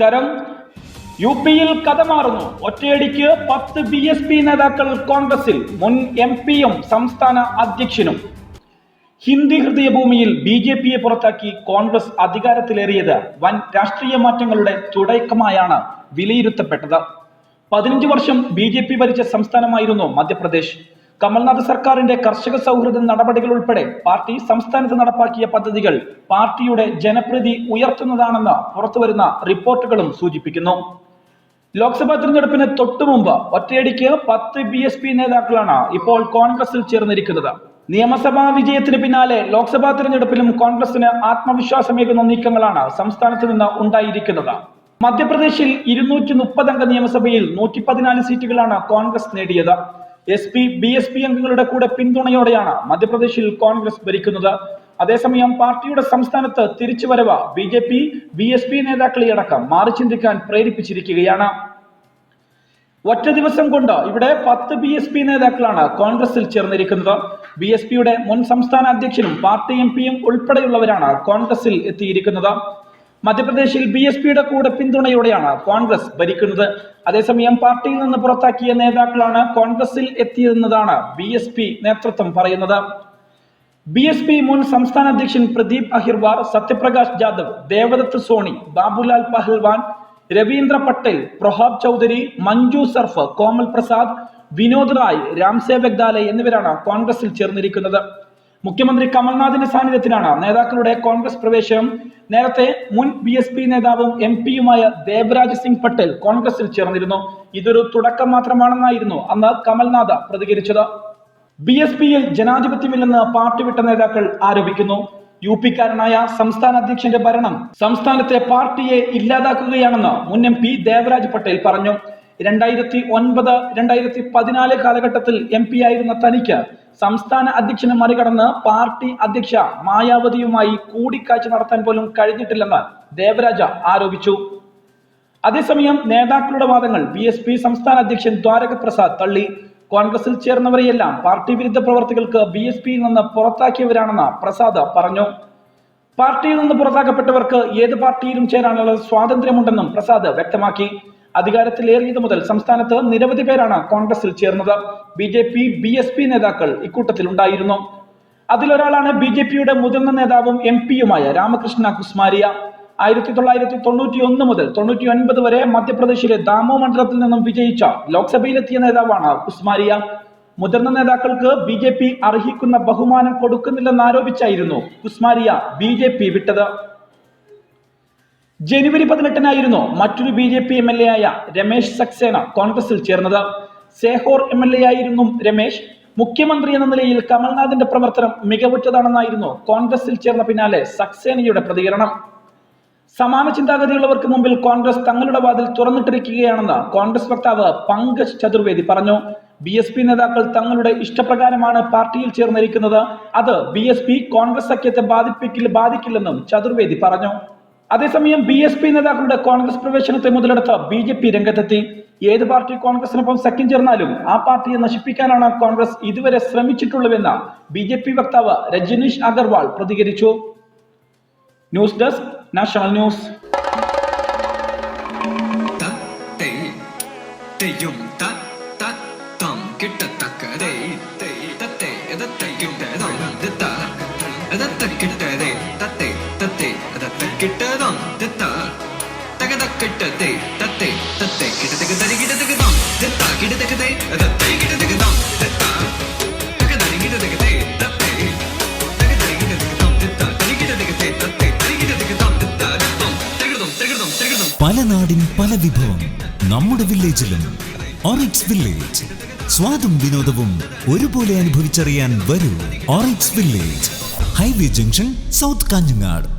നമസ്കാരം. യു പിയിൽ കഥ മാറുന്നു. ഒറ്റയടിക്ക് പത്ത് ബി എസ് പി നേതാക്കൾ കോൺഗ്രസിൽ മുൻ എം പിയും സംസ്ഥാന അധ്യക്ഷനും. ഹിന്ദി ഹൃദയഭൂമിയിൽ ബി ജെ പിയെ പുറത്താക്കി കോൺഗ്രസ് അധികാരത്തിലേറിയത് വൻ രാഷ്ട്രീയ മാറ്റങ്ങളുടെ തുടക്കമായാണ് വിലയിരുത്തപ്പെട്ടത്. പതിനഞ്ച് വർഷം ബി ജെ പി ഭരിച്ച സംസ്ഥാനമായിരുന്നു മധ്യപ്രദേശ്. കമൽനാഥ് സർക്കാരിന്റെ കർഷക സൗഹൃദ നടപടികൾ ഉൾപ്പെടെ പാർട്ടി സംസ്ഥാനത്ത് നടപ്പാക്കിയ പദ്ധതികൾ പാർട്ടിയുടെ ജനപ്രീതി ഉയർത്തുന്നതാണെന്ന് പുറത്തുവരുന്ന റിപ്പോർട്ടുകളും സൂചിപ്പിക്കുന്നു. ലോക്സഭാ തിരഞ്ഞെടുപ്പിന് തൊട്ടു മുമ്പ് ഒറ്റയടിക്ക് പത്ത് ബി എസ് പി നേതാക്കളാണ് ഇപ്പോൾ കോൺഗ്രസിൽ ചേർന്നിരിക്കുന്നത്. നിയമസഭാ വിജയത്തിന് പിന്നാലെ ലോക്സഭാ തിരഞ്ഞെടുപ്പിലും കോൺഗ്രസിന് ആത്മവിശ്വാസമേകുന്ന നീക്കങ്ങളാണ് സംസ്ഥാനത്ത് നിന്ന് ഉണ്ടായിരിക്കുന്നത്. മധ്യപ്രദേശിൽ ഇരുന്നൂറ്റി മുപ്പതംഗ നിയമസഭയിൽ നൂറ്റി പതിനാല് സീറ്റുകളാണ് കോൺഗ്രസ് നേടിയത്. S P B S P അംഗങ്ങളുടെ കൂടെ പിന്തുണയോടെയാണ് മധ്യപ്രദേശിൽ കോൺഗ്രസ് ഭരിക്കുന്നത്. അതേസമയം പാർട്ടിയുടെ സംസ്ഥാനത്ത് തിരിച്ചുവരവ് B J P B S P നേതാക്കളെ അടക്കം മാറി ചിന്തിക്കാൻ പ്രേരിപ്പിച്ചിരിക്കുകയാണ്. ഒറ്റ ദിവസം കൊണ്ട് ഇവിടെ പത്ത് ബി എസ് പി നേതാക്കളാണ് കോൺഗ്രസിൽ ചേർന്നിരിക്കുന്നത്. ബി എസ് പിയുടെ മുൻ സംസ്ഥാന അധ്യക്ഷനും പാർട്ടി എം പിയും ഉൾപ്പെടെയുള്ളവരാണ് കോൺഗ്രസിൽ എത്തിയിരിക്കുന്നത്. മധ്യപ്രദേശിൽ ബി എസ് പിയുടെ കൂടെ പിന്തുണയോടെയാണ് കോൺഗ്രസ് ഭരിക്കുന്നത്. അതേസമയം പാർട്ടിയിൽ നിന്ന് പുറത്താക്കിയ നേതാക്കളാണ് കോൺഗ്രസിൽ എത്തിയതെന്നതാണ് ബി എസ് പി നേതൃത്വം പറയുന്നത്. ബി എസ് പി മുൻ സംസ്ഥാന അധ്യക്ഷൻ പ്രദീപ് അഹിർവാർ സത്യപ്രകാശ് ജാദവ് ദേവദത്ത് സോണി ബാബുലാൽ പഹൽവാൻ രവീന്ദ്ര പട്ടേൽ പ്രൊഹാബ് ചൗധരി മഞ്ജു സർഫ് കോമൽ പ്രസാദ് വിനോദ് റായ് രാംസേവക് ദാലെ എന്നിവരാണ് കോൺഗ്രസിൽ ചേർന്നിരിക്കുന്നത്. മുഖ്യമന്ത്രി കമൽനാഥിന്റെ സാന്നിധ്യത്തിലാണ് നേതാക്കളുടെ കോൺഗ്രസ് പ്രവേശനം. നേരത്തെ മുൻ ബി എസ് പി നേതാവും എം പിയുമായ ദേവരാജ് സിംഗ് പട്ടേൽ കോൺഗ്രസിൽ ചേർന്നിരുന്നു. ഇതൊരു തുടക്കം മാത്രമാണെന്നായിരുന്നു അന്ന് കമൽനാഥ് പ്രതികരിച്ചത്. ബി എസ് പിയിൽ ജനാധിപത്യമില്ലെന്ന് പാർട്ടി വിട്ട നേതാക്കൾ ആരോപിക്കുന്നു. യു പിക്കാരനായ സംസ്ഥാന അധ്യക്ഷന്റെ ഭരണം സംസ്ഥാനത്തെ പാർട്ടിയെ ഇല്ലാതാക്കുകയാണെന്ന് മുൻ എം പി ദേവരാജ് പട്ടേൽ പറഞ്ഞു. രണ്ടായിരത്തി ഒൻപത് രണ്ടായിരത്തി പതിനാല് കാലഘട്ടത്തിൽ എം പി ആയിരുന്ന തനിക്ക് സംസ്ഥാന അധ്യക്ഷനെ മറികടന്ന് പാർട്ടി അധ്യക്ഷ മായാവതിയുമായി കൂടിക്കാഴ്ച നടത്താൻ പോലും കഴിഞ്ഞിട്ടില്ലെന്ന് ദേവരാജ ആരോപിച്ചു. അതേസമയം നേതാക്കളുടെ വാദങ്ങൾ ബി എസ് പി സംസ്ഥാന അധ്യക്ഷൻ ദ്വാരക പ്രസാദ് തള്ളി. കോൺഗ്രസിൽ ചേർന്നവരെയെല്ലാം പാർട്ടി വിരുദ്ധ പ്രവർത്തികൾക്ക് ബി എസ് പിയിൽ നിന്ന് പുറത്താക്കിയവരാണെന്ന് പ്രസാദ് പറഞ്ഞു. പാർട്ടിയിൽ നിന്ന് പുറത്താക്കപ്പെട്ടവർക്ക് ഏത് പാർട്ടിയിലും ചേരാനുള്ള സ്വാതന്ത്ര്യമുണ്ടെന്നും പ്രസാദ് വ്യക്തമാക്കി. അധികാരത്തിലേറിയത് മുതൽ സംസ്ഥാനത്ത് നിരവധി പേരാണ് കോൺഗ്രസിൽ ചേർന്നത്. B J P B S P നേതാക്കൾ ഇക്കൂട്ടത്തിൽ ഉണ്ടായിരുന്നു അതിലൊരാളാണ് ബി ജെ പിയുടെ മുതിർന്ന നേതാവും എം പിയുമായ രാമകൃഷ്ണ കുസ്മാരിയ. ആയിരത്തി തൊള്ളായിരത്തി തൊണ്ണൂറ്റി ഒന്ന് മുതൽ തൊണ്ണൂറ്റി ഒൻപത് വരെ മധ്യപ്രദേശിലെ ദാമോ മണ്ഡലത്തിൽ നിന്നും വിജയിച്ച ലോക്സഭയിലെത്തിയ നേതാവാണ് കുസ്മാരിയ. മുതിർന്ന നേതാക്കൾക്ക് ബി ജെ പി അർഹിക്കുന്ന ബഹുമാനം കൊടുക്കുന്നില്ലെന്നാരോപിച്ചായിരുന്നു കുസ്മാരിയ ബി ജെ പി വിട്ടത്. ജനുവരി പതിനെട്ടിനായിരുന്നു മറ്റൊരു B J P M L A ആയ രമേശ് സക്സേന കോൺഗ്രസിൽ ചേർന്നത്. സേഹോർ എം എൽ എ ആയിരുന്നു രമേശ്. മുഖ്യമന്ത്രി എന്ന നിലയിൽ കമൽനാഥിന്റെ പ്രവർത്തനം മികവുറ്റതാണെന്നായിരുന്നു കോൺഗ്രസിൽ ചേർന്ന പിന്നാലെ സക്സേനയുടെ പ്രതികരണം. സമാന ചിന്താഗതിയുള്ളവർക്ക് മുമ്പിൽ കോൺഗ്രസ് തങ്ങളുടെ വാതിൽ തുറന്നിട്ടിരിക്കുകയാണെന്ന് കോൺഗ്രസ് വക്താവ് പങ്കജ് ചതുർവേദി പറഞ്ഞു. ബി എസ് പി നേതാക്കൾ തങ്ങളുടെ ഇഷ്ടപ്രകാരമാണ് പാർട്ടിയിൽ ചേർന്നിരിക്കുന്നത്. അത് ബി എസ് പി കോൺഗ്രസ് സഖ്യത്തെ ബാധിപ്പിക്കില്ല ബാധിക്കില്ലെന്നും ചതുർവേദി പറഞ്ഞു. അതേസമയം ബി എസ് പി നേതാക്കളുടെ കോൺഗ്രസ് പ്രവേശനത്തെ മുതലെടുത്ത് ബി ജെ പി രംഗത്തെത്തി ഏത് പാർട്ടി കോൺഗ്രസിനൊപ്പം സഖ്യം ചേർന്നാലും ആ പാർട്ടിയെ നശിപ്പിക്കാനാണ് കോൺഗ്രസ് ഇതുവരെ ശ്രമിച്ചിട്ടുള്ളതെന്ന് ബി ജെ പി വക്താവ് രജനീഷ് അഗർവാൾ പ്രതികരിച്ചു news desk national news ta പല നാടിൻ പല വിഭവം. നമ്മുടെ വില്ലേജിലും ഓറിക്സ് വില്ലേജ് സ്വാദും വിനോദവും ഒരുപോലെ അനുഭവിച്ചറിയാൻ വരൂ Orix village highway junction south Kanhangad